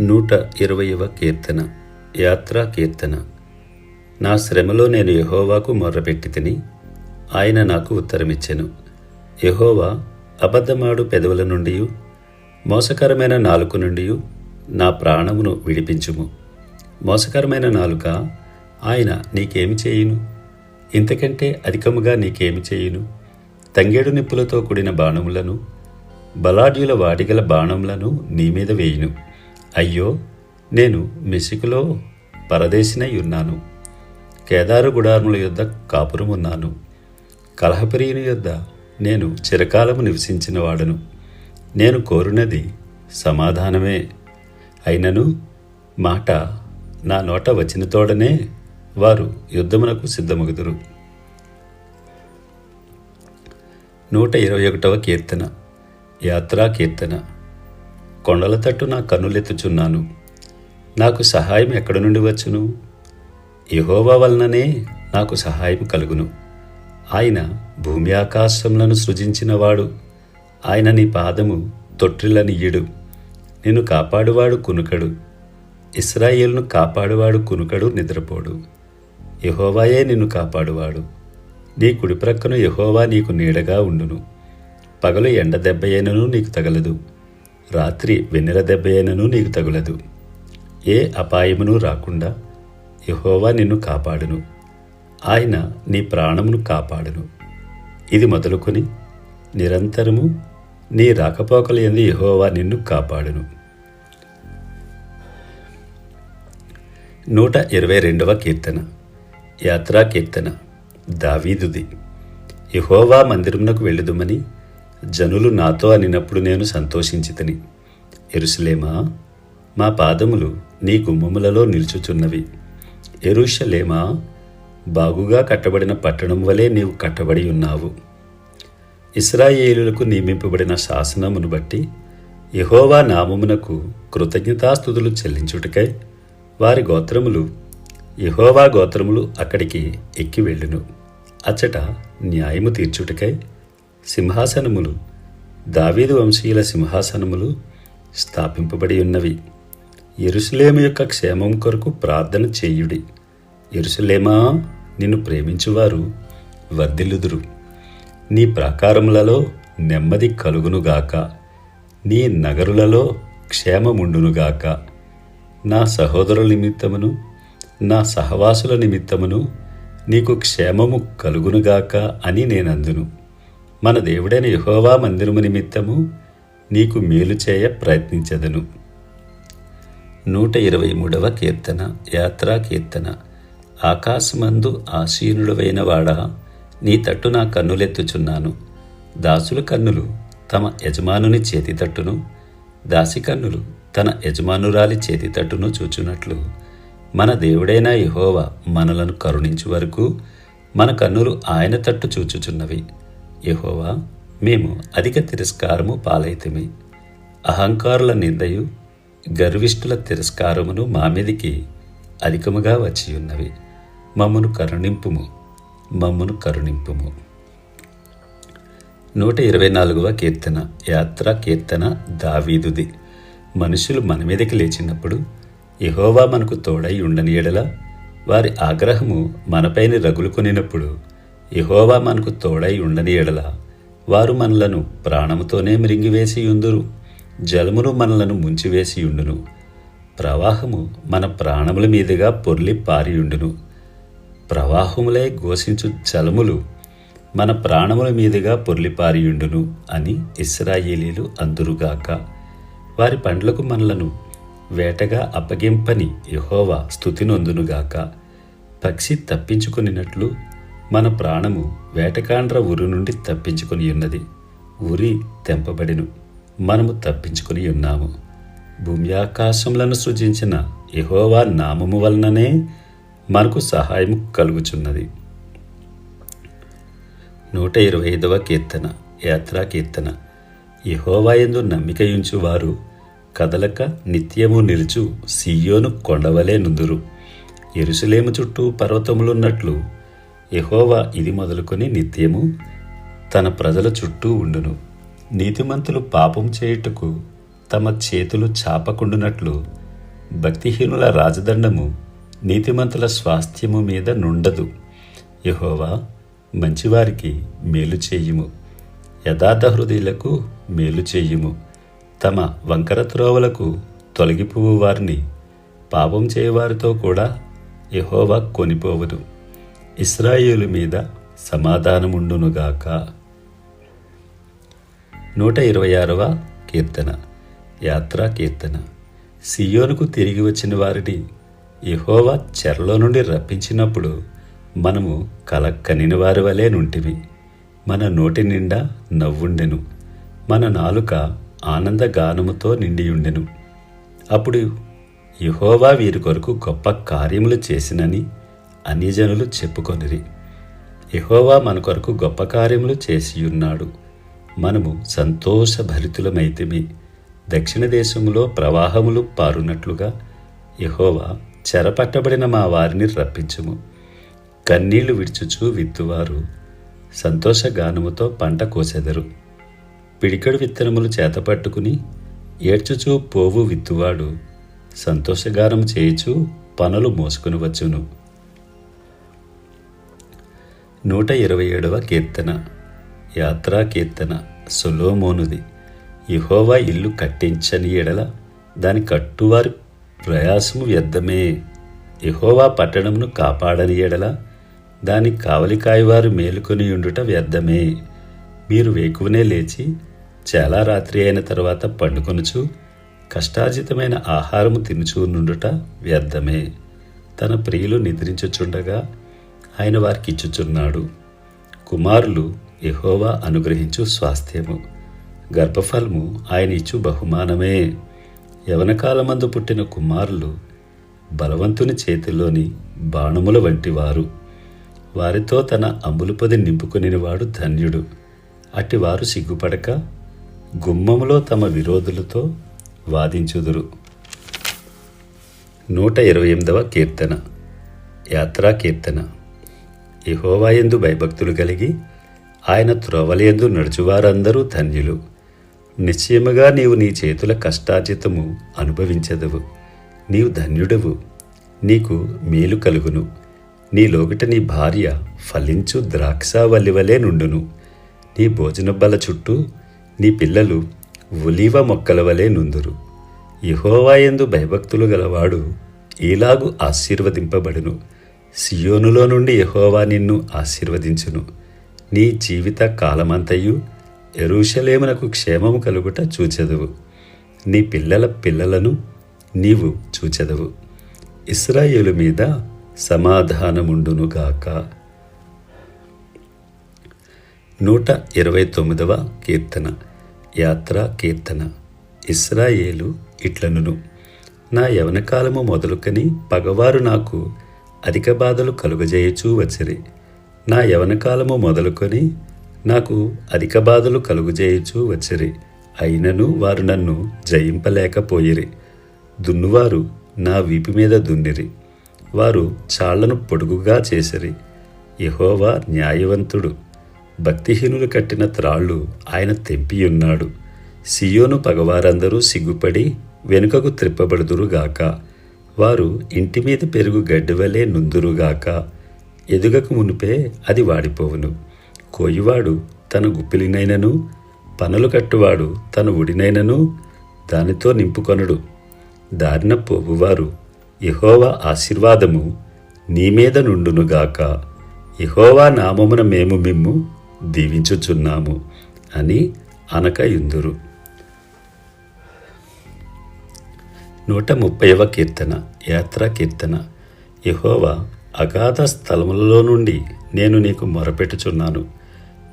నూట ఇరవయవ కీర్తన యాత్రా కీర్తన. నా శ్రమలో నేను యహోవాకు మొర్రపెట్టి తిని ఆయన నాకు ఉత్తరమిచ్చెను. యహోవా అబద్ధమాడు పెదవుల నుండి మోసకరమైన నాలుక నుండి నా ప్రాణమును విడిపించుము. మోసకరమైన నాలుక ఆయన నీకేమి చేయును? ఇంతకంటే అధికముగా నీకేమి చేయును? తంగేడు నిప్పులతో కూడిన బాణములను బలాఢ్యుల వాడిగల బాణములను నీ మీద వేయును. అయ్యో నేను మెసికులో పరదేశినై ఉన్నాను. కేదారు గుడారముల యొద్ద కాపురమున్నాను. కలహప్రియుని యొద్ద నేను చిరకాలము నివసించిన వాడను నేను కోరునది సమాధానమే. అయినను మాట నా నోట వచ్చిన తోడనే వారు యుద్ధమునకు సిద్ధమగుదురు. నూట ఇరవై ఒకటవ కీర్తన యాత్రా కీర్తన కొండల తట్టు నా కన్నులెత్తుచున్నాను. నాకు సహాయం ఎక్కడ నుండి వచ్చును? యహోవా వలననే నాకు సహాయం కలుగును. ఆయన భూమి ఆకాశములను సృజించినవాడు. ఆయన నీ పాదము తొట్టిలనియ్యుడు నిన్ను కాపాడువాడు కునుకడు. ఇస్రాయేల్ను కాపాడువాడు కునుకడు నిద్రపోడు. యహోవాయే నిన్ను కాపాడువాడు. నీ కుడి ప్రక్కన యహోవా నీకు నీడగా ఉండును. పగలు ఎండ దెబ్బ అయినను నీకు తగలదు. రాత్రి వెన్నెల దెబ్బ అయినను నీకు తగులదు. ఏ అపాయమును రాకుండా యహోవా నిన్ను కాపాడును. ఆయన నీ ప్రాణమును కాపాడును. ఇది మొదలుకొని నిరంతరము నీ రాకపోకల ఎందు యహోవా నిన్ను కాపాడును. నూట ఇరవై రెండవ కీర్తన యాత్రా కీర్తన దావీదుది. యహోవా మందిరమునకు వెళ్ళుదుమని జనులు నాతో అనినప్పుడు నేను సంతోషించితని. ఎరుసలేమా మా పాదములు నీ గుమ్మములలో నిల్చుచున్నవి. ఎరుషలేమా బాగుగా కట్టబడిన పట్టణం వలె నీవు కట్టబడి ఉన్నావు. ఇస్రాయేలులకు నియమింపబడిన శాసనమును బట్టి యహోవా నామమునకు కృతజ్ఞతాస్థుతులు చెల్లించుటకై వారి గోత్రములు యహోవా గోత్రములు అక్కడికి ఎక్కి వెళ్ళును. అచ్చట న్యాయము తీర్చుటకై సింహాసనములు. దావీదు వంశీయుల సింహాసనములు స్థాపింపబడి ఉన్నవి. ఎరుసలేము యొక్క క్షేమం కొరకు ప్రార్థన చేయుడి. ఎరుసలేమా నిన్ను ప్రేమించువారు వర్ధిల్లుదురు. నీ ప్రాకారములలో నెమ్మది కలుగునుగాక. నీ నగరులలో క్షేమముండునుగాక. నా సహోదరుల నిమిత్తమును నా సహవాసుల నిమిత్తమును నీకు క్షేమము కలుగునుగాక అని నేనందును. మన దేవుడైన యహోవా మందిరము నిమిత్తము నీకు మేలు చేయ ప్రయత్నించదను. నూట ఇరవై మూడవ కీర్తన యాత్రా కీర్తన. ఆకాశమందు ఆసీనుడవైన వాడా నీ తట్టు నా కన్నులెత్తుచున్నాను. దాసుల కన్నులు తమ యజమానుని చేతి తట్టును దాసి కన్నులు తన యజమానురాలి చేతి తట్టును చూచున్నట్లు మన దేవుడైన యహోవా మనలను కరుణించు వరకు మన కన్నులు ఆయన తట్టు చూచుచున్నవి. యహోవా మేము అధిక తిరస్కారము పాలైతమే. అహంకారుల నిందయు గర్విష్ఠుల తిరస్కారమును మా మీదికి అధికముగా వచ్చి ఉన్నవి మమ్మను కరుణింపుము మమ్మను కరుణింపుము. నూట ఇరవై నాలుగవ కీర్తన యాత్ర కీర్తన దావీదుది. మనుషులు మన మీదకి లేచినప్పుడు యహోవా మనకు తోడై ఉండని ఎడల వారి ఆగ్రహము మనపైన రగులుకొనినప్పుడు యహోవా మనకు తోడై ఉండని ఎడల వారు మనలను ప్రాణముతోనే మృంగివేసి ఉందురు. జలమును మనలను ముంచివేసి ఉండును. ప్రవాహము మన ప్రాణముల మీదుగా పొర్లి పారియుండును ప్రవాహములై ఘోషించు జలములు మన ప్రాణముల మీదుగా పొర్లిపారియుండును అని ఇస్రాయేలీలు అందురుగాక వారి పండ్లకు మనలను వేటగా అప్పగింపని యహోవా స్థుతినొందునుగాక పక్షి తప్పించుకునినట్లు మన ప్రాణము వేటకాండ్ర ఉరి నుండి తప్పించుకొని ఉన్నది. ఉరి తెంపబడిను. మనము తప్పించుకొని ఉన్నాము. భూమి ఆకాశములను సృజించిన యహోవా నామము వలననే మనకు సహాయం కలుగుచున్నది. నూట ఇరవై ఐదవ కీర్తన యాత్రా కీర్తన. యహోవాయందు నమ్మికయుంచు వారు కదలక నిత్యము నిలుచు సియోను కొండవలే నుందురు. ఎరుసలేము చుట్టూ పర్వతములున్నట్లు యహోవా ఇది మొదలుకొని నిత్యము తన ప్రజల చుట్టూ ఉండును. నీతిమంతులు పాపం చేయుటకు తమ చేతులు చాపకుండునట్లు భక్తిహీనుల రాజదండము నీతిమంతుల స్వాస్థ్యము మీద నుండదు. యహోవా మంచివారికి మేలు చేయుము. యథార్థ హృదయులకు మేలు చేయుము. తమ వంకర త్రోవలకు తొలగిపోవు వారిని. పాపం చేయవారితో కూడా యహోవా కొనిపోవదు ఇస్రాయేలు మీద సమాధానముండునుగాక. నూట ఇరవై ఆరవ కీర్తన యాత్రా కీర్తన. సియోనుకు తిరిగి వచ్చిన వారిని యహోవా చెరలో నుండి రప్పించినప్పుడు మనము కల కనిన వారి వలె నుంటివి మన నోటి నిండా నవ్వుండెను. మన నాలుక ఆనందగానముతో నిండియుండెను. అప్పుడు యహోవా వీరి కొరకు గొప్ప కార్యములు చేసినని అన్యజనులు చెప్పుకొనిరి. యహోవా మన కొరకు గొప్ప కార్యములు చేసియున్నాడు. మనము సంతోషభరితులమైతిమి దక్షిణ దేశములో ప్రవాహములు పారునట్లుగా యహోవా చెరపట్టబడిన మా వారిని రప్పించుము. కన్నీళ్ళు విడుచుచూ విత్తువారు సంతోషగానముతో పంట కోసెదరు. పిడికడు విత్తనములు చేతపట్టుకుని ఏడ్చుచూ పోవు విత్తువాడు. సంతోషగానం చేయుచూ పనులు మోసుకుని వచ్చును. నూట ఇరవై ఏడవ కీర్తన యాత్రా కీర్తన సులోమోనుది. యహోవా ఇల్లు కట్టించని ఎడల దాని కట్టువారి ప్రయాసము వ్యర్థమే. యహోవా పట్టణమును కాపాడని ఎడల దాని కావలికాయవారు మేలుకొని ఉండుట వ్యర్థమే. మీరు వేకువనే లేచి చాలా రాత్రి అయిన తర్వాత పండుకొనుచు కష్టార్జితమైన ఆహారము తినుచూ నుండుట వ్యర్థమే. తన ప్రియులు నిద్రించుచుండగా ఆయన వారికి ఇచ్చుచున్నాడు. కుమారులు యహోవా అనుగ్రహించు స్వాస్థ్యము గర్భఫలము ఆయన ఇచ్చు బహుమానమే. యవనకాలమందు పుట్టిన కుమారులు బలవంతుని చేతిలోని బాణముల వంటివారు వారితో తన అమ్ములుపది నింపుకునేవాడు ధన్యుడు. అటివారు సిగ్గుపడక గుమ్మములో తమ విరోధులతో వాదించుదురు. నూట ఇరవై ఎనిమిదవ కీర్తన యాత్రా కీర్తన యహోవాయందు భయభక్తులు కలిగి ఆయన త్రోవలయందు నడుచువారందరూ ధన్యులు. నిశ్చయముగా నీవు నీ చేతుల కష్టార్జితము అనుభవించదవు. నీవు ధన్యుడవు. నీకు మేలు కలుగును. నీలోగిట నీ భార్య ఫలించు ద్రాక్షావల్లివలే నుండును. నీ భోజన బల చుట్టూ నీ పిల్లలు ఒలీవ మొక్కల వలె నుందురు. యహోవాయందు భయభక్తులు గలవాడు ఈలాగు ఆశీర్వదింపబడును. సియోనులో నుండి యహోవా నిన్ను ఆశీర్వదించును. నీ జీవిత కాలమంతయు ఎరుషలేమునకు క్షేమము కలుగుట చూచెదవు. నీ పిల్లల పిల్లలను నీవు చూచెదవు. ఇస్రాయేలు మీద సమాధానముండునుగాక నూట ఇరవై తొమ్మిదవ కీర్తన యాత్రా కీర్తన. ఇస్రాయేలు ఇట్లనును నా యవనకాలము మొదలుకని పగవారు నాకు అధిక బాధలు కలుగజేయచూ వచ్చిరి. నా యవనకాలము మొదలుకొని నాకు అధిక బాధలు కలుగజేయచూ వచ్చిరి. అయినను వారు నన్ను జయింపలేకపోయిరి. దున్నువారు నా వీపు మీద దున్నిరి. వారు చాళ్ళను పొడుగుగా చేసిరి. యహోవా న్యాయవంతుడు. భక్తిహీనులు కట్టిన త్రాళ్ళు ఆయన తెంపియున్నాడు. సియోను పగవారందరూ సిగ్గుపడి వెనుకకు త్రిప్పబడుదురుగాక. వారు ఇంటి మీద పెరుగు గడ్డివలే నుందురుగాక ఎదుగకు మునిపే అది వాడిపోవును. కోయివాడు తన గుప్పిలినైనను పనులు కట్టువాడు తన ఉడినైనను దానితో నింపుకొనడు. దారిన పోవువారు ఇహోవా ఆశీర్వాదము నీ మీద నుండునుగాక ఇహోవా నామమున మేము మిమ్ము దీవించుచున్నాము అని అనక యుందురు. నూట ముప్పైవ కీర్తన యాత్రా కీర్తన. యహోవా అగాధ స్థలములలో నుండి నేను నీకు మొరపెట్టుచున్నాను.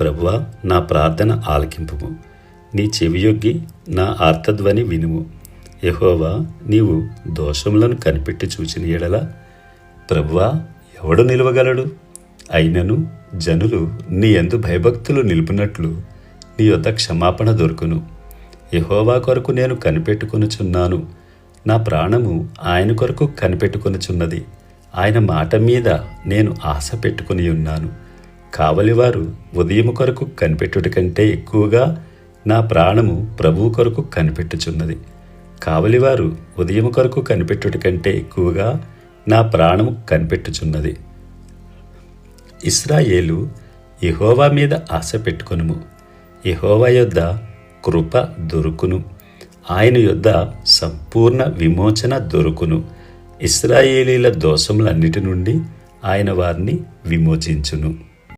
ప్రభువా నా ప్రార్థన ఆలకింపుము. నీ చెవియొగ్గి నా ఆర్తధ్వని వినుము. యహోవా నీవు దోషములను కనిపెట్టి చూచిన ఎడల ప్రభువా ఎవడు నిలవగలడు? అయినను జనులు నీ ఎందు భయభక్తులు నిలుపునట్లు నీ యొద్ద క్షమాపణ దొరుకును. యహోవా కొరకు నేను కనిపెట్టుకొనుచున్నాను. నా ప్రాణము ఆయన కొరకు కనిపెట్టుకొనుచున్నది. ఆయన మాట మీద నేను ఆశ పెట్టుకుని ఉన్నాను. కావలివారు ఉదయం కొరకు కనిపెట్టుట కంటే ఎక్కువగా నా ప్రాణము ప్రభువు కొరకు కనిపెట్టుచున్నది. కావలివారు ఉదయం కొరకు కనిపెట్టుట కంటే ఎక్కువగా నా ప్రాణము కనిపెట్టుచున్నది. ఇస్రాయేలు యహోవా మీద ఆశ పెట్టుకొనుము. యహోవా యొద్ద కృప దొరుకును. ఆయన యొద్ద సంపూర్ణ విమోచన దొరుకును. ఇస్రాయేలీల దోషములన్నిటి నుండి ఆయన వారిని విమోచించును.